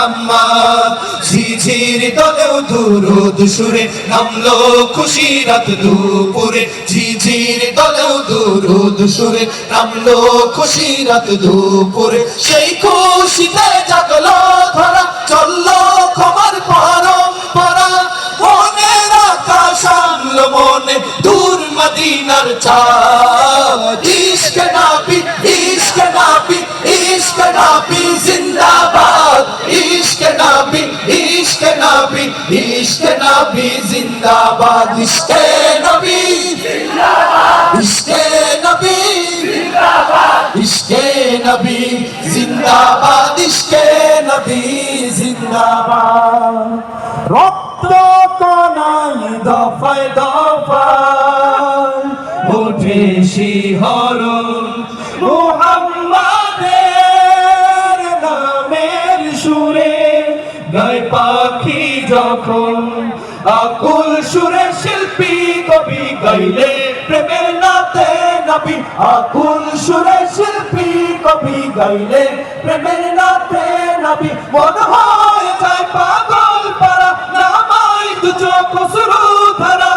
মোহাম্মদ। ঝিঝির দলেও দুরুদ সুরে নামলো খুশি রাত দুপুরে। ঝিঝির দলেও দুরুদ সুরে নামলো খুশি রাত দুপুরে। সেই খুশিতে জাগলো ধরা, চলল ক্ষমার পরম্পরা। মনের আকাশ আনলো মনে, দূর মদিনার চাঁদ। জিন্দাবাদ, ইশক নবী। ইশক নবী। ইশকে নবী, জিন্দাবাদ, ইশকে নবী, জিন্দাবাদ। রক্ত কনাই দফায় দফায় ওঠে শিহরণ মুহাম্মাদের নামের সুরে, গায় পাখি যখন আকুল সুরে শিল্পী কবি গাইলে, প্রেমের নাতে নবী। আকুল সুরে শিল্পী কবি গাইলে, প্রেমের নাতে নবী। মন হয় যায় পাগল পারা নামাই দু চোখ শুরু ধারা।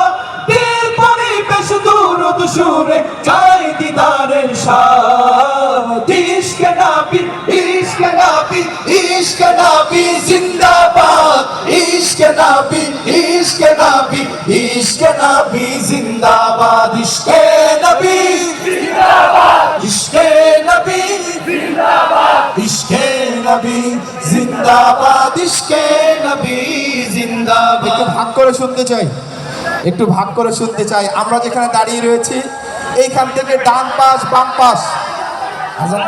দিল পরিবেশ দূর সুরে চাই দিদারের সাথ। ইশক নাবি ইশক নাবি ইশক নাবি জিন্দাবাদ নাবি ইশক নাবি জিন্দাবাদ ইশক নবী। জিন্দাবাদ। ইশক নবী জিন্দাবাদ। ইশক নবী জিন্দাবাদ ইশক নবী জিন্দাবাদ। একটু ভাগ করে শুনতে চাই। একটু ভাগ করে শুনতে চাই। আমরা যেখানে দাঁড়িয়ে রয়েছি এইখান থেকে ডান পাশ বাম পাশ। আজান